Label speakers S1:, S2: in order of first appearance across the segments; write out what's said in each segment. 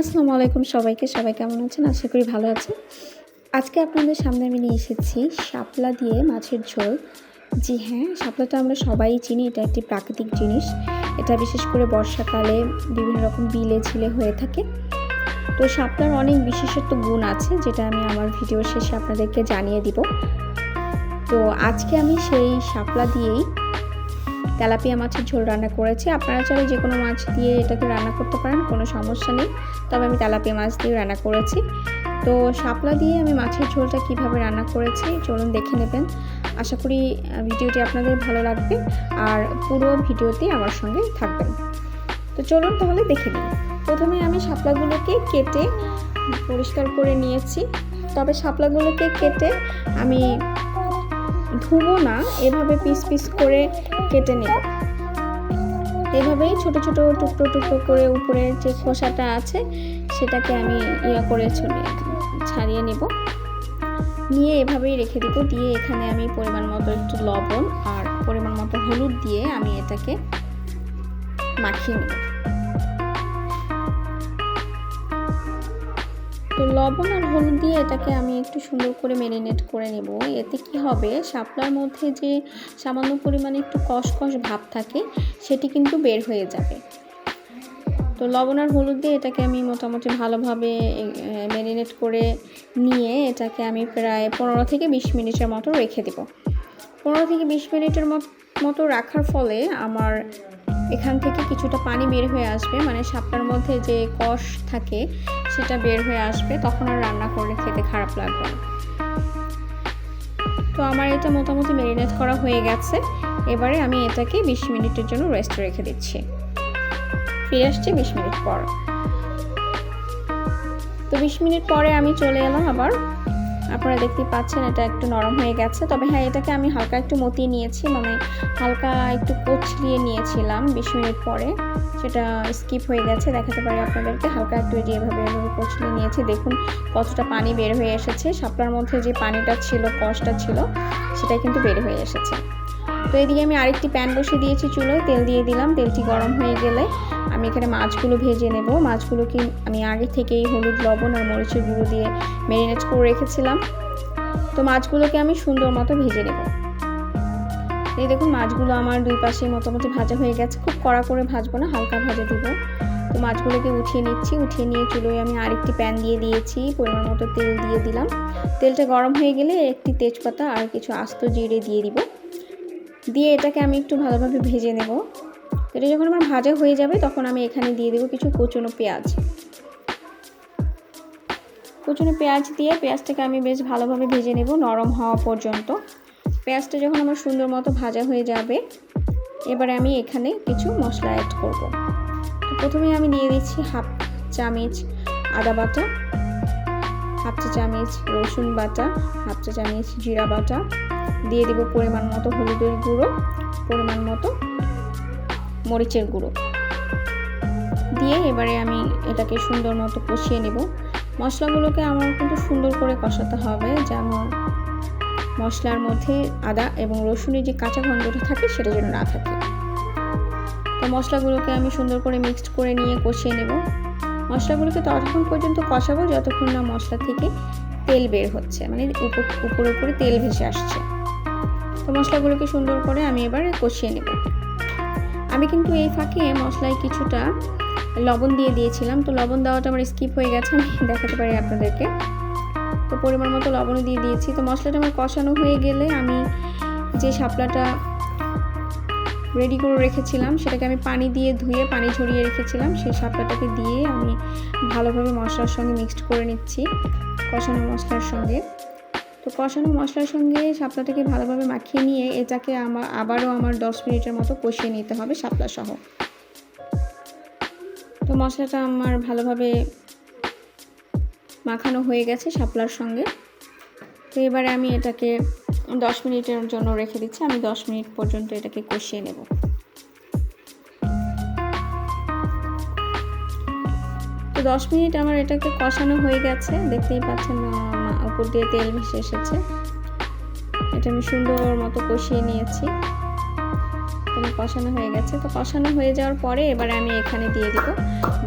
S1: আসসালামু আলাইকুম সবাইকে, সবাই কেমন আছেন? আশা করি ভালো আছেন। আজকে আপনাদের সামনে আমি নিয়ে এসেছি শাপলা দিয়ে মাছের ঝোল। জি হ্যাঁ শাপলাটা আমরা সবাই চিনি, এটা একটি প্রাকৃতিক জিনিস। এটা বিশেষ করে বর্ষাকালে বিভিন্ন রকম বিলে ছিলে হয়ে থাকে। তো শাপলার অনেক বিশেষত্ব গুণ আছে, যেটা আমি আমার ভিডিও শেষে আপনাদেরকে জানিয়ে দিব। তো আজকে আমি সেই শাপলা দিয়েই তেলাপিয়া মাছের ঝোল রান্না করেছি। আপনারা চাইলে যে কোনো মাছ দিয়ে এটাকে রান্না করতে পারেন, কোনো সমস্যা নেই। তবে আমি তেলাপিয়া মাছ দিয়ে রান্না করেছি। তো শাপলা দিয়ে আমি মাছের ঝোলটা কীভাবে রান্না করেছি চলুন দেখে নেবেন। আশা করি ভিডিওটি আপনাদের ভালো লাগবে আর পুরো ভিডিওতে আমার সঙ্গে থাকবেন। তো চলুন তাহলে দেখে নিই। প্রথমে আমি শাপলাগুলোকে কেটে পরিষ্কার করে নিয়েছি। তবে শাপলাগুলোকে কেটে আমি ধুবো না, এভাবে পিস পিস করে কেটে নেব। এভাবেই ছোট ছোট টুকরো টুকরো করে উপরে যে খোসাটা আছে, সেটাকে আমি ইয়া করে ছড়িয়ে, ছাড়িয়ে নেব। নিয়ে এভাবেই রেখে দিব। দিয়ে এখানে আমি পরিমাণ মতো একটু লবণ আর পরিমাণ মতো হলুদ দিয়ে আমি এটাকে মাখিয়ে নেব। তো লবণ আর হলুদ দিয়ে এটাকে আমি একটু সুন্দর করে ম্যারিনেট করে নেব। এতে কি হবে? শাপলার মধ্যে যে সামান্য পরিমাণে একটু কষকষ ভাব থাকে, সেটি কিন্তু বের হয়ে যাবে। তো লবণ আর হলুদ দিয়ে এটাকে আমি মোটামুটি ভালোভাবে ম্যারিনেট করে নিয়ে এটাকে আমি প্রায় পনেরো থেকে বিশ মিনিটের মতো রেখে দেব। পনেরো থেকে বিশ মিনিটের মতো রাখার ফলে আমার এখান থেকে কিছুটা পানি বের হয়ে আসবে মানে শাপলার মধ্যে যে কষ থাকে সেটা বের হয়ে আসবে, তখন আর রান্না করলে খেতে খারাপ লাগবে তো আমার এটা মোটামুটি ম্যারিনেট করা হয়ে গেছে। এবারে আমি এটাকে বিশ মিনিটের জন্য রেস্ট রেখে দিচ্ছি। ফিরে আসছি বিশ মিনিট পর। তো বিশ মিনিট পরে আমি চলে এলাম আবার আপনারা দেখতে পাচ্ছেন, এটা একটু নরম হয়ে গেছে। তবে হ্যাঁ এটাকে আমি হালকা একটু মতিয়ে নিয়েছি মানে হালকা একটু কচলিয়ে নিয়েছিলাম বিশ মিনিট পরে। সেটা স্কিপ হয়ে গেছে, দেখাতে পারি আপনাদেরকে। হালকা একটু এটি এভাবে এভাবে কচলিয়ে নিয়েছি, দেখুন কতটা পানি বের হয়ে এসেছে। শাপলার মধ্যে যে পানিটা ছিল, কষটা ছিল সেটা কিন্তু বের হয়ে এসেছে। তো এদিকে আমি আরেকটি প্যান বসিয়ে দিয়েছি চুলোয়। তেল দিয়ে দিলাম, তেলটি গরম হয়ে গেলে আমি এখানে মাছগুলো ভেজে নেব। মাছগুলোকে আমি আগে থেকেই হলুদ, লবণ আর মরিচের গুঁড়ো দিয়ে ম্যারিনেট করে রেখেছিলাম। তো মাছগুলোকে আমি সুন্দর মতো ভেজে নেব। এই দেখুন, মাছগুলো আমার দুই পাশে মোটামুটি ভাজা হয়ে গেছে। খুব কড়া করে ভাজবো না, হালকা ভাজা দিব। তো মাছগুলোকে উঠিয়ে নিচ্ছি। উঠিয়ে নিয়ে চুলোয় আমি আরেকটি প্যান দিয়ে দিয়েছি। পরিমাণ মতো তেল দিয়ে দিলাম। তেলটা গরম হয়ে গেলে একটি তেজপাতা আর কিছু আস্ত জিরে দিয়ে দিব। দিয়ে এটাকে আমি একটু ভালোভাবে ভেজে নেব। এটা যখন আমার ভাজা হয়ে যাবে, তখন আমি এখানে দিয়ে দেবো কিছু কুচনো পেঁয়াজ। কুচনো পেঁয়াজ দিয়ে পেঁয়াজটাকে আমি বেশ ভালোভাবে ভেজে নেব নরম হওয়া পর্যন্ত। পেঁয়াজটা যখন আমার সুন্দর মতো ভাজা হয়ে যাবে, এবারে আমি এখানে কিছু মশলা অ্যাড করব। প্রথমে আমি দিয়ে দিচ্ছি হাফ চামচ আদা বাটা, হাফ চা চামচ রসুন বাটা, হাফ চা চামচ জিরা বাটা দিয়ে দেবো পরিমাণ মতো হলুদের গুঁড়ো, পরিমাণ মতো মরিচের গুঁড়ো। দিয়ে এবারে আমি এটাকে সুন্দর মতো কষিয়ে নেব। মশলাগুলোকে আমার কিন্তু সুন্দর করে কষাতে হবে যেন মশলার মধ্যে আদা এবং রসুনের যে কাঁচা গন্ধটা থাকে সেটা যেন না থাকে। তো মশলাগুলোকে আমি সুন্দর করে মিক্সড করে নিয়ে কষিয়ে নেব। মশলাগুলোকে ততক্ষণ পর্যন্ত কষাবো যতক্ষণ না মশলা থেকে তেল বের হচ্ছে মানে উপর, উপরে উপরে তেল ভেসে আসছে। তো মশলাগুলোকে সুন্দর করে আমি এবার কষিয়ে নেব। আমি কিন্তু এই ফাঁকে মশলায় কিছুটা লবণ দিয়ে দিয়েছিলাম, তো লবণ দেওয়াটা আমার স্কিপ হয়ে গেছে, আমি দেখাতে পারি আপনাদেরকে। তো পরিমাণ মতো লবণও দিয়ে দিয়েছি, তো মশলাটা আমার কষানো হয়ে গেলে আমি যে শাপলাটা রেডি করে রেখেছিলাম, সেটাকে আমি পানি দিয়ে ধুয়ে পানি ঝরিয়ে রেখেছিলাম, সেই শাপলাটাকে দিয়ে আমি ভালোভাবে মশলার সঙ্গে মিক্সড করে নিচ্ছি, কষানো মশলার সঙ্গে। তো কষানো মশলার সঙ্গে শাপলাটাকে ভালোভাবে মাখিয়ে নিয়ে এটাকে আমার, আবারও আমার দশ মিনিটের মতো কষিয়ে নিতে হবে শাপলা সহ তো মশলাটা আমার ভালোভাবে মাখানো হয়ে গেছে শাপলার সঙ্গে। তো এবারে আমি এটাকে দশ মিনিটের জন্য রেখে দিচ্ছি, আমি দশ মিনিট পর্যন্ত এটাকে কষিয়ে নেব। তো দশ মিনিট আমার এটাকে কষানো হয়ে গেছে, দেখতেই পাচ্ছেন উপর দিয়ে তেল মিশে এসেছে। এটা আমি সুন্দর মতো কষিয়ে নিয়েছি। তুমি কষানো হয়ে গেছে। তো কষানো হয়ে যাওয়ার পরে এবারে আমি এখানে দিয়ে দিব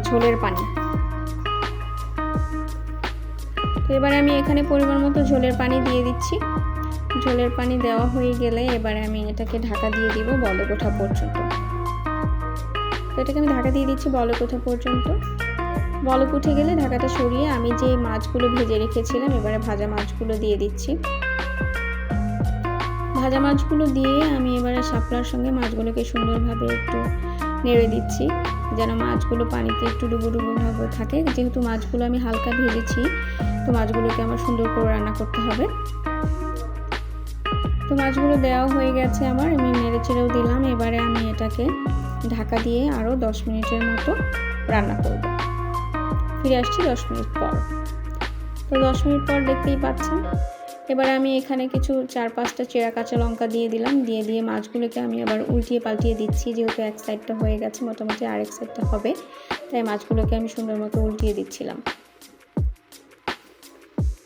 S1: ঝোলের পানি। তো এবারে আমি এখানে পরিমাণ মতো ঝোলের পানি দিয়ে দিচ্ছি। ঝোলের পানি দেওয়া হয়ে গেলে এবারে আমি এটাকে ঢাকা দিয়ে দিব বলক ওঠা পর্যন্ত। তো এটাকে আমি ঢাকা দিয়ে দিচ্ছি বলক ওঠা পর্যন্ত। বলক উঠে গেলে ঢাকাটা সরিয়ে আমি যে মাছগুলো ভেজে রেখেছিলাম, এবারে ভাজা মাছগুলো দিয়ে দিচ্ছি। ভাজা মাছগুলো দিয়ে আমি এবারে শাপলার সঙ্গে মাছগুলোকে সুন্দরভাবে একটু নেড়ে দিচ্ছি, যেন মাছগুলো পানিতে একটু ডুবো ডুবো ভাবে থাকে। যেহেতু মাছগুলো আমি হালকা ভেজেছি, তো মাছগুলোকে আমার সুন্দর করে রান্না করতে হবে। তো মাছগুলো দেওয়া হয়ে গেছে আমার, আমি নেড়ে চেড়েও দিলাম। এবারে আমি এটাকে ঢাকা দিয়ে আরও দশ মিনিটের মতো রান্না করব। ফিরে আসছি দশ মিনিট পর। তো দশ মিনিট পর দেখতেই পাচ্ছেন। এবার আমি এখানে কিছু চার পাঁচটা চেরা কাঁচা লঙ্কা দিয়ে দিলাম। দিয়ে দিয়ে মাছগুলোকে আমি আবার উল্টিয়ে পাল্টিয়ে দিচ্ছি, যেহেতু এক সাইডটা হয়ে গেছে, মোটামুটি আরেক সাইডটা হবে। তাই মাছগুলোকে আমি সুন্দর মতো উল্টিয়ে দিচ্ছিলাম।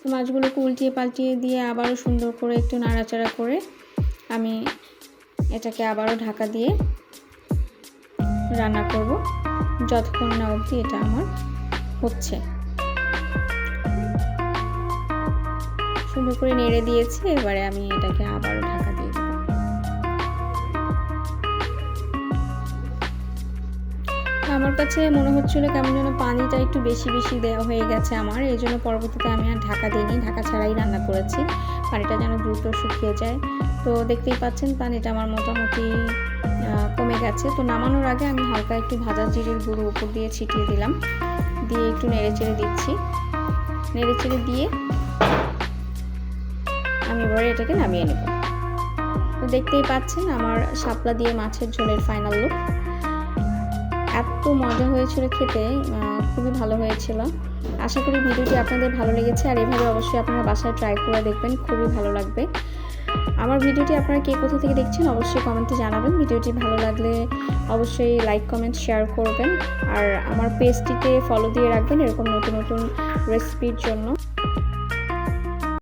S1: তো মাছগুলোকে উল্টিয়ে পাল্টিয়ে দিয়ে আবারও সুন্দর করে একটু নাড়াচাড়া করে আমি এটাকে আবারও ঢাকা দিয়ে রান্না করব। যতক্ষণ না অবধি এটা আমার হচ্ছে। সুন্দর করে নেড়ে দিয়েছি, এবারে আমি এটাকে আবারও ঢাকা দিয়ে দেবো। আমার কাছে মনে হচ্ছিল কেমন যেন পানিটা একটু বেশি বেশি দেওয়া হয়ে গেছে আমার, এই জন্য পরবর্তীতে আমি আর ঢাকা দিইনি, ঢাকা ছাড়াই রান্না করেছি। পানিটা যেন দ্রুত শুকিয়ে যায়। তো দেখতেই পাচ্ছেন, পানিটা আমার মোটামুটি কমে গেছে। তো নামানোর আগে আমি হালকা একটু ভাজা জিরের গুঁড়ো উপর দিয়ে ছিটিয়ে দিলাম। দিয়ে একটু নেড়ে চেড়ে দিচ্ছি। নেড়ে চেড়ে দিয়ে আমি এবারে এটাকে নামিয়ে নেব। তো দেখতেই পাচ্ছেন আমার শাপলা দিয়ে মাছের ঝোলের ফাইনাল লুক এত মজা হয়েছিল খেতে খুবই ভালো হয়েছিল। আশা করি ভিডিওটি আপনাদের ভালো লেগেছে, আর এভাবে অবশ্যই আপনারা বাসায় ট্রাই করে দেখবেন, খুবই ভালো লাগবে। আমার ভিডিওটি আপনারা কে কোথা থেকে দেখছেন অবশ্যই কমেন্টে জানাবেন। ভিডিওটি ভালো লাগলে অবশ্যই লাইক কমেন্ট শেয়ার করবেন। আর আমার পেজটিকে ফলো দিয়ে রাখবেন এরকম নতুন নতুন রেসিপির জন্য।